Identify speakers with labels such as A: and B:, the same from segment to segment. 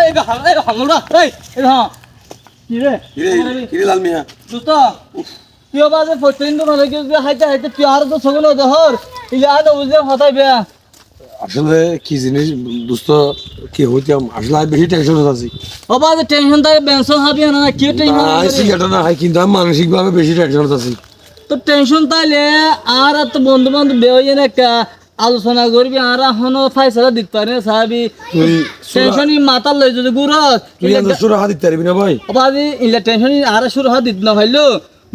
A: এই গা এই হাঙ্গুরা এই এই হ্যাঁ কি রে?
B: কিরে কিরে লাল মিয়া?
A: দোস্ত তুই বাজে প্রতিদিন তো ভালো কি হাইতে হাইতে তুই আর তো সগুলো দহর ইলে আর বুঝলে হতাই বেয়া।
B: আসলে কি জিনিস দোস্ত কি হইতাম আসলে আমি বেশি টেনশন আছি।
A: ও বাজে টেনশন তাই বেনসন হাবি না কি টেনশন
B: আই সিগারেট না হাই কিন্তু আমি মানসিক ভাবে বেশি টেনশন আছি।
A: তো টেনশন তাইলে আর আর তো বন্ধু বান্ধব বেয়ে না একটা আলোচনা করবি আর এখনও ফাইসলা দিতে পারি না সাহাবি। টেনশন মাথা লই যদি গুরস
B: সুরা হাত দিতে পারবি না ভাই?
A: অবাদি ইলা টেনশন আর শুরু হয় দিত না হইল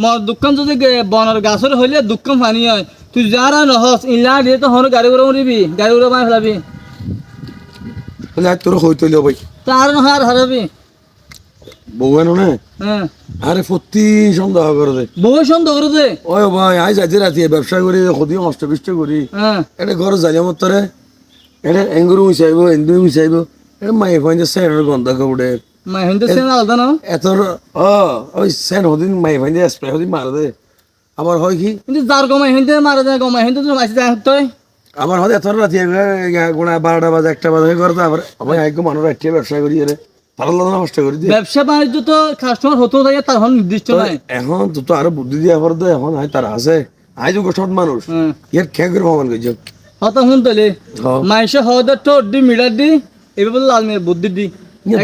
A: মর দুঃখম যদি বনের গাছর হইলে দুঃখম পানি হয়। তুই যারা নহস ইলা দিয়ে তো হন গাড়ি ঘোড়া উড়িবি গাড়ি ঘোড়া মাই ফেলাবি।
B: তোর হইতে ভাই।
A: তার নহয় আর হারাবি
B: বউয়েন না।
A: হ্যাঁ।
B: আরে প্রতি সন্দেহ করে দে।
A: বহু সুন্দর করে দে।
B: ওই ভাই আজ আজ রাতে ব্যবসা করি সদি নষ্ট বিষ্ট করি।
A: হ্যাঁ।
B: এটা ঘর যাই আমার তোরে এটা এঙ্গুরু মিশাইব এন্দুর মিশাইব। এটা মাই ফাইন স্যানের গন্ধ কাপড়ে
A: মাই হিন্দু সেন আলাদা না?
B: এত ও ওই স্যান হদিন মাই ফাইন স্প্রে হদিন মারা দে। আবার হয় কি?
A: কিন্তু যার গমাই হিন্দু মারা যায় গমাই হিন্দু তো মাসি যায়
B: আমার হয়তো এত রাতি গোড়া বারোটা বাজে একটা বাজে করে তো আবার আমি একদম মানুষ রাত্রে ব্যবসা করি রে। ভালো লাগে নষ্ট
A: ব্যবসা বাণিজ্য তো কাস্টমার হতো তার হন নির্দিষ্ট নাই।
B: এখন তো তো আরও বুদ্ধি দিয়া পরে তো এখন আয় তার আছে। আজ সৎ মানুষ।
A: হ্যাঁ।
B: ইয়ার খেয়ে করে ভগবান করছে
A: হত হুন তলে
B: হ্যাঁ।
A: মাইসে হওয়া টোট দি মিডার দি এবার বলে লাল মেয়ের বুদ্ধি দি।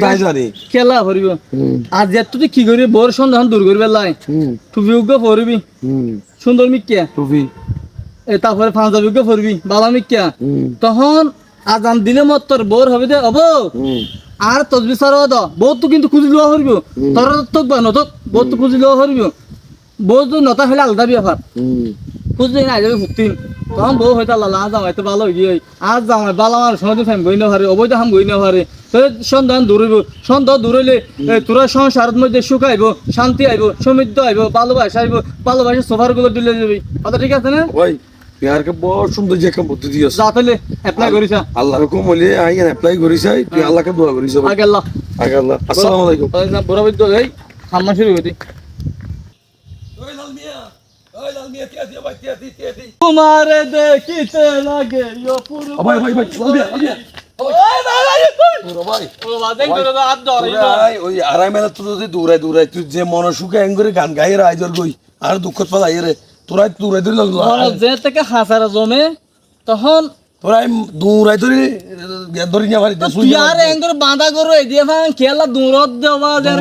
B: তাই জানি
A: খেলা ভরিব আর যে তুই কি করি বোর সন্দেহ দূর করবে লাই। টুপি উগ্য পরবি।
B: হুম।
A: সুন্দর মিকিয়া
B: টুপি।
A: তারপরে পাঞ্জাবি উগ্য পরবি বালা তখন আজান দিলে মত তোর বোর হবে দে অব। আর তসবি সার দ বহুত কিন্তু খুঁজি লওয়া হরিব তোর তো বা নত বহুত খুঁজি লওয়া হরিব বহুত নতা হলে আলাদা বিয়া ফার
B: হুম
A: খুঁজলে না যাবে ফুটিন তখন বউ হয়তো আল্লাহ আজ তো ভালো গিয়ে আজ জামাই বালা আমার সময় ফেম গই না পারে অবৈধ হাম গই না পারে তো সন্ধান দূরইব সন্দেহ দূরইলে তোরা সংসারের মধ্যে সুখ আইব শান্তি আইব সমৃদ্ধ আইব ভালোবাসা আইব ভালোবাসা সোফারগুলো দিলে যাবি। কথা ঠিক আছে না?
B: ওই বিহারকে বড় সুন্দর যে একটা বুদ্ধি দিয়েছ।
A: যা তাহলে অ্যাপ্লাই করিস
B: আল্লাহর হুকুম বলে আই অ্যাপ্লাই করিস তুই আল্লাহকে দোয়া করিস
A: আগে আল্লাহ।
B: আগে আল্লাহ। আসসালামু আলাইকুম।
A: বড় বিদ্য এই শুরু তোমারে দেখিতে লাগে
B: ভাই ভাই ভাই লাল
A: তো।
B: যে মন সুখে এং করে গান গাই রাইজর গই আর দুঃখ পালাই রে। তোরাই দূরাই দূরে লাগল
A: যে থেকে হাসারা জমে তখন
B: তোরাই দূরাই ধরে ধরে নিয়ে পারি
A: তুই আর এঙ্গর বাঁধা করো এই দিয়ে ফান খেলা দূরত দেওয়া যেন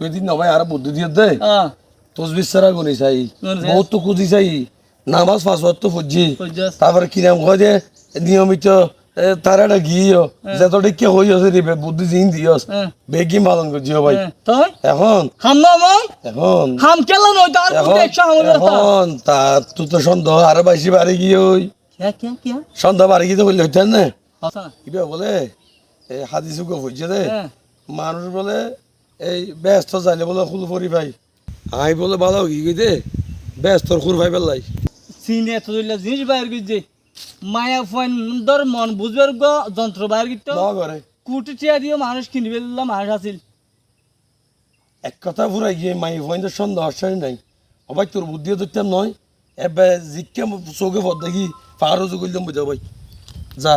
B: তুই দিন ভাই আর বুদ্ধি দিয়ে দে।
A: হ্যাঁ।
B: তসবির সারা গুনি চাই
A: চাই।
B: বহুত তো খুঁজি চাই নামাজ পাঁচ ওয়াক্ত ফুজি? তারপরে কিরাম হয় যে নিয়মিত এ, তার একটা গিয়ে যতটা কে হই আছে রে বুদ্ধি জিন দিয়স। বেগিম পালন করছি ভাই। এখন।
A: হাম না মই?
B: এখন।
A: হাম খেলা নয় তার
B: এখন। তা তুই তো সন্দেহ আরও বেশি বাড়ি গিয়ে ওই
A: কে কে কে
B: সন্দেহ বাড়ি গিয়ে তো বললে হইতেন না? কিবা বলে এই চুকো হইছে দে
A: হ্যাঁ
B: মানুষ বলে এই ব্যস্ত জানে বলে ফুল পরি ভাই। আই বলে ভালো কি কইতে ব্যস্ত খুর ভাই পেলাই।
A: সিনে তো জিনিস বাইর গিয়ে মায়া ফোন ধর মন বুঝবার গো যন্ত্র বাইর গিয়ে কুটি টিয়া দিয়ে মানুষ কিনবে দিলাম মানুষ আছিল।
B: এক কথা ফুরাই গিয়ে মাই হইতে সন্দেহ আশ্চর্য নাই। অবাই তোর বুদ্ধিও ধরতাম নয়। এবার জিজ্ঞা চোখে পদ দেখি পাহাড়ও যোগাইলাম বুঝা ভাই যা।